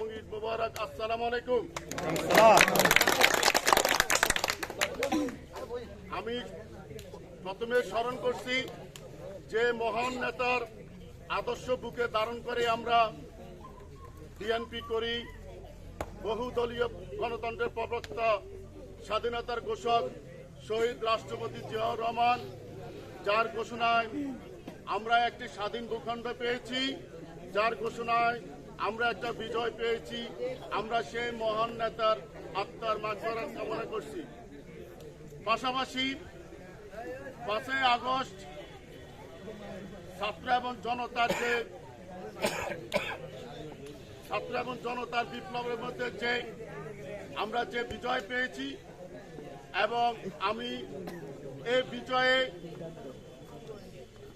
এবং ঈদ মুবারক, আসসালামু আলাইকুম। আমি প্রথমে স্মরণ করছি যে মহান নেতার আদর্শ বুকে ধারণ করে আমরা বিএনপি করি, বহুদলীয় গণতন্ত্রের প্রবক্তা, স্বাধীনতার ঘোষক শহীদ রাষ্ট্রপতি জিয়াউর রহমান, যার ঘোষণায় আমরা একটি স্বাধীন ভূখণ্ড পেয়েছি, যার ঘোষণায় আমরা একটা বিজয় পেয়েছি। আমরা সেই মহান নেতার আত্মার মাঝবরাত কামনা করছি। পাশাপাশি পাঁচই আগস্ট ছাত্র এবং জনতার যে ছাত্র এবং জনতার বিপ্লবের মধ্যে যে আমরা যে বিজয় পেয়েছি এবং আমি এই বিজয়ে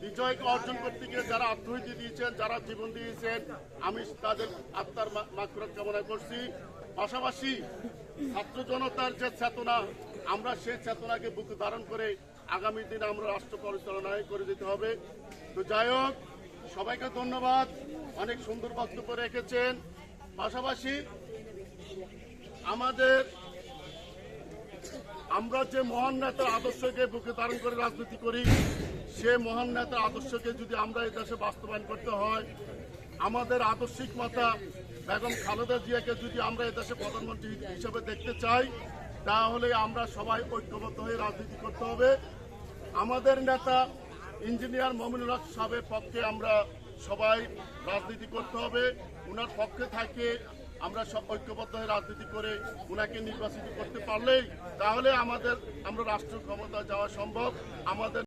বিজয়কে অর্জন করতে গিয়ে যারা আত্মহত্যা দিয়েছেন, যারা জীবন দিয়েছেন, আমি তাদের আত্মার মাকড় কামনা করছি। পাশাপাশি ছাত্র জনতার যে চেতনা, আমরা সেই চেতনাকে বুকে ধারণ করে আগামী দিনে আমরা রাষ্ট্র পরিচালনায় করে দিতে হবে। তো যাই হোক, সবাইকে ধন্যবাদ। অনেক সুন্দর বক্তব্য রেখেছেন। পাশাপাশি আমাদের আমরা যে মহান নেতার আদর্শকে বুকে ধারণ করে রাজনীতি করি, সে মহান নেতার আদর্শকে যদি আমরা এই দেশে বাস্তবায়ন করতে হয়, আমাদের আদর্শিক মাতা বেগম খালেদা জিয়াকে যদি আমরা এই দেশে প্রধানমন্ত্রী হিসেবে দেখতে চাই, তাহলে আমরা সবাই ঐক্যবদ্ধ হয়ে রাজনীতি করতে হবে। আমাদের নেতা ইঞ্জিনিয়ার মমিনুল হক সাহেবের পক্ষে আমরা সবাই রাজনীতি করতে হবে। ওনার পক্ষে থাকে আমরা সব ঐক্যবদ্ধ হয়ে রাজনীতি করে ওনাকে নির্বাচিত করতে পারলেই তাহলে আমাদের আমরা রাষ্ট্র ক্ষমতা যাওয়া সম্ভব। আমাদের